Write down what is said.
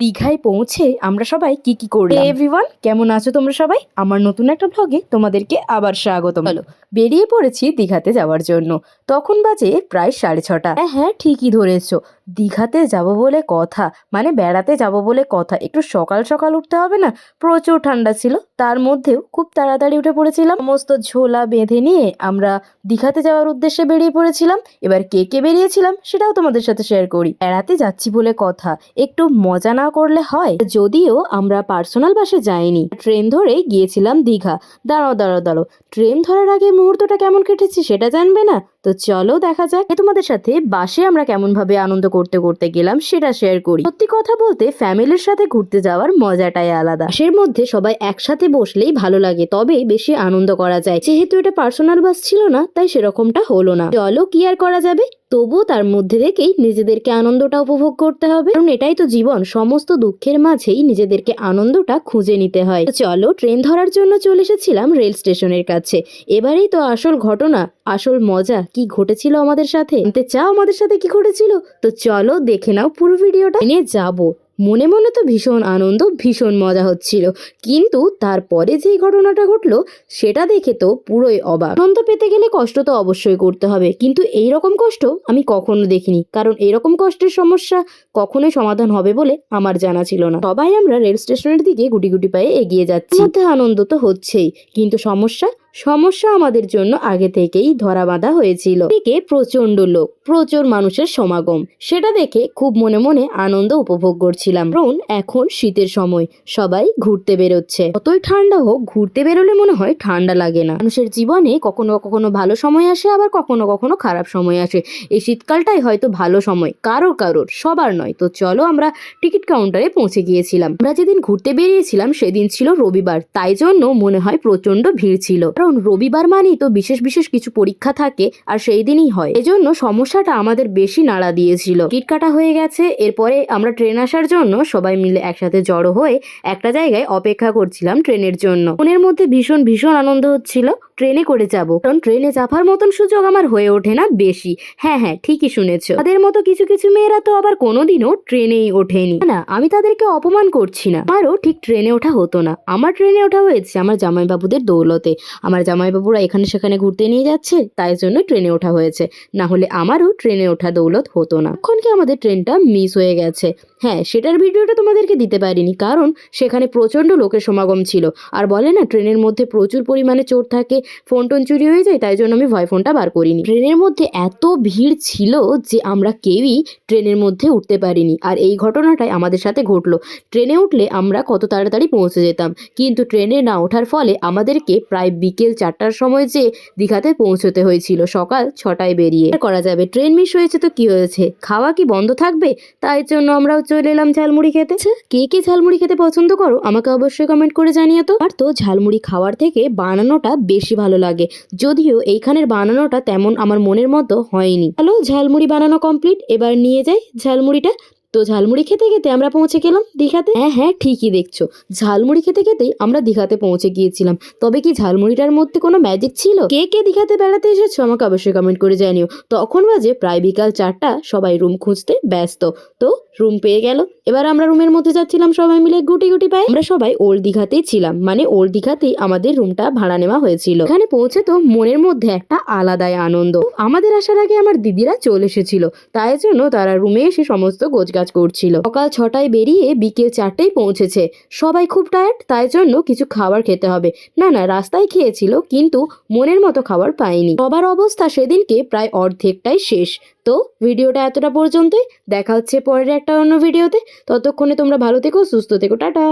দীঘায় পৌঁছে আমরা সবাই কি কি করলাম। এভরিওয়ান কেমন আছো তোমরা সবাই? আমার নতুন একটা ব্লগে তোমাদেরকে আবার স্বাগত হলো বেরিয়ে পড়েছি দীঘাতে যাওয়ার জন্য। তখন বাজে প্রায় সাড়ে ছটা। হ্যাঁ হ্যাঁ ঠিকই ধরেছো। দীঘাতে যাব বলে কথা মানে বেড়াতে যাব বলে কথা একটু সকাল সকাল উঠতে হবে না? প্রচুর ঠান্ডা ছিল তার মধ্যেও খুব তাড়াতাড়ি উঠে পড়েছিলাম। সমস্ত ঝোলা বেঁধে নিয়ে আমরা দীঘাতে যাওয়ার উদ্দেশ্যে বেরিয়ে পড়েছিলাম। এবার কে কে বেরিয়েছিলাম সেটাও তোমাদের সাথে শেয়ার করি। বেড়াতে যাচ্ছি বলে কথা একটু মজা না করলে হয়। যদিও আমরা পার্সোনাল বাসে যাইনি। ট্রেন ধরে গিয়েছিলাম দীঘা। দাঁড়াও দাঁড়াও দাঁড়াও। ট্রেন ধরার আগে মুহূর্তটা কেমন কেটেছে সেটা জানবে না? তো চলো দেখা যাক তোমাদের সাথে বাসে আমরা কেমন ভাবে আনন্দ করতে করতে গেলাম সেটা শেয়ার করি। সত্যি কথা বলতে ফ্যামিলির সাথে ঘুরতে যাওয়ার মজাটাই আলাদা। বাসের মধ্যে সবাই একসাথে বসলেই ভালো লাগে, তবে বেশি আনন্দ করা যায়। যেহেতু এটা পার্সোনাল বাস ছিল না, তাই সেরকমটা হলো না। চলো কি আর করা যাবে? তবু তার মধ্যে থেকেই নিজেদেরকে আনন্দটা উপভোগ করতে হবে। কারণ এটাই তো জীবন, সমস্ত দুঃখের মাঝেই নিজেদেরকে আনন্দটা খুঁজে নিতে হয়। চলো, ট্রেন ধরার জন্য চলে এসেছিলাম রেল স্টেশনের কাছে। এবারেই তো আসল ঘটনা, আসল মজা কি ঘটেছিল আমাদের সাথে? চাও আমাদের সাথে কি ঘটেছিল? তো চলো দেখে নাও পুরো ভিডিওটা। নিয়ে যাব। মনে মনে তো ভীষণ আনন্দ, ভীষণ মজা হচ্ছিল। কিন্তু তারপরে যেই ঘটনাটা ঘটলো, সেটা দেখে তো পুরোই অবাক। আনন্দ পেতে গেলে কষ্ট তো অবশ্যই করতে হবে। কিন্তু এই রকম কষ্ট আমি কখনো দেখিনি। কারণ এরকম কষ্টের সমস্যা কখনোই সমাধান হবে বলে আমার জানা ছিল না। সবাই আমরা রেল স্টেশনের দিকে গুটি গুটি পায়ে এগিয়ে যাচ্ছি। মধ্যে আনন্দ তো হচ্ছেই। কিন্তু সমস্যা সমস্যা আমাদের জন্য আগে থেকেই ধরা বাঁধা হয়েছিল। দিকে প্রচণ্ড লোক, প্রচুর মানুষের সমাগম। সেটা দেখে খুব মনে মনে আনন্দ উপভোগ করছিলাম। কারণ এখন শীতের সময়, সবাই ঘুরতে বেরোচ্ছে। যতই ঠান্ডা হোক, ঘুরতে বেরোলে মনে হয় ঠান্ডা লাগে না। মানুষের জীবনে কখনো কখনো ভালো সময় আসে, আবার কখনো কখনো খারাপ সময় আসে। এই শীতকালটাই হয়তো ভালো সময় কারোর কারোর, সবার নয়। তো চলো আমরা টিকিট কাউন্টারে পৌঁছে গিয়েছিলাম। আমরা যেদিন ঘুরতে বেরিয়েছিলাম, সেদিন ছিল রবিবার। তাই জন্য মনে হয় প্রচণ্ড ভিড় ছিল। কারণ রবিবার মানেই তো বিশেষ বিশেষ কিছু পরীক্ষা থাকে আর সেই দিনই হয়। এজন্য সমস্যাটা আমাদের বেশি নাড়া দিয়েছিল। টিকিট কাটা হয়ে গেছে, এরপরে আমরা ট্রেন আসার জন্য সবাই মিলে একসাথে জড়ো হয়ে একটা জায়গায় অপেক্ষা করছিলাম ট্রেনের জন্য। মনের মধ্যে ভীষণ ভীষণ আনন্দ হচ্ছিল, ট্রেনে করে যাব। কারণ ট্রেনে চাপার মতন সুযোগ আমার হয়ে ওঠে না বেশি। হ্যাঁ হ্যাঁ ঠিকই শুনেছ। তাদের মতো কিছু কিছু মেয়েরা তো আবার কোনোদিনও ট্রেনেই ওঠেনি। না আমি তাদেরকে অপমান করছি না। আমারও ঠিক ট্রেনে ওঠা হতো না। আমার ট্রেনে ওঠা হয়েছে আমার জামাইবাবুদের দৌলতে। আমার জামাইবাবুরা এখানে সেখানে ঘুরতে নিয়ে যাচ্ছে, তাই জন্য ট্রেনে ওঠা হয়েছে। না হলে আমারও ট্রেনে ওঠা দৌলত হতো না। এখন কি আমাদের ট্রেনটা মিস হয়ে গেছে? হ্যাঁ সেটার ভিডিওটা তোমাদেরকে দিতে পারিনি, কারণ সেখানে প্রচণ্ড লোকের সমাগম ছিল। আর বলে না, ট্রেনের মধ্যে প্রচুর পরিমাণে চোর থাকে ফোন টোন চুরি হয়ে যায়, তাই জন্য আমি ভয় ফোনটা বার করিনি। ট্রেনের মধ্যে এত ভিড় ছিল যে আমরা কেউই ট্রেনের মধ্যে উঠতে পারিনি। আর এই ঘটনাটাই আমাদের সাথে ঘটলো। ট্রেনে উঠলে আমরা কত তাড়াতাড়ি পৌঁছে যেতাম। কিন্তু ট্রেনে না ওঠার ফলে আমাদেরকে প্রায় বিকেল চারটার সময় যে দীঘাতে পৌঁছতে হয়েছিল সকাল ছটায় বেরিয়ে। করা যাবে ট্রেন মিস হয়েছে তো কি হয়েছে? খাওয়া কি বন্ধ থাকবে? তাই জন্য আমরাও চলে এলাম ঝালমুড়ি খেতে। আচ্ছা, কে কে ঝালমুড়ি খেতে পছন্দ করো? আমাকে অবশ্যই কমেন্ট করে জানিয়ে তো। আর তো ঝালমুড়ি খাওয়ার থেকে বানানোটা বেশি ভালো লাগে। যদিও এইখানের বানানোটা তেমন আমার মনের মতো হয়নি। হ্যালো ঝালমুড়ি বানানো কমপ্লিট এবার নিয়ে যাই ঝালমুড়িটা। তো ঝালমুড়ি খেতে খেতে আমরা পৌঁছে গেলাম দীঘাতে? হ্যাঁ হ্যাঁ ঠিকই দেখছ। ঝালমুড়ি খেতে খেতেই আমরা দীঘাতে পৌঁছে গিয়েছিলাম। তবে কি ঝালমুড়িটার মধ্যে কোনো ম্যাজিক ছিল? কে কে দীঘাতে বেড়াতে এসেছ? আমাকে অবশ্যই কমেন্ট করে জানিও। তখন বাজে প্রায় বিকাল চারটা, সবাই রুম খুঁজতে ব্যস্ত। তো রুম পেয়ে গেল। এবার আমরা রুমের মধ্যে যাচ্ছিলাম সবাই মিলে গুটি গুটি পাই আমরা সবাই ওল্ড দীঘাতেই ছিলাম। মানে ওল্ড দীঘাতেই আমাদের রুমটা ভাড়া নেওয়া হয়েছিল। এখানে পৌঁছে তো মনের মধ্যে একটা আলাদাই আনন্দ। আমাদের আসার আগে আমার দিদিরা চলে এসেছিল। তাই জন্য তারা রুমে এসে সমস্ত গোছগাছ করছিল। সকাল ছটায় বেরিয়ে বিকেল চারটেই পৌঁছেছে। সবাই খুব টায়ার্ড তাই জন্য কিছু খাবার খেতে হবে। না না, রাস্তায় খেয়েছিল, কিন্তু মনের মতো খাবার পায়নি সবার অবস্থা সেদিনকে প্রায় অর্ধেকটাই শেষ। তো ভিডিওটা এতটা পর্যন্তই। দেখা হচ্ছে পরের একটা অন্য ভিডিওতে। ততক্ষণে তোমরা ভালো থেকো, সুস্থ থেকো, টাটা!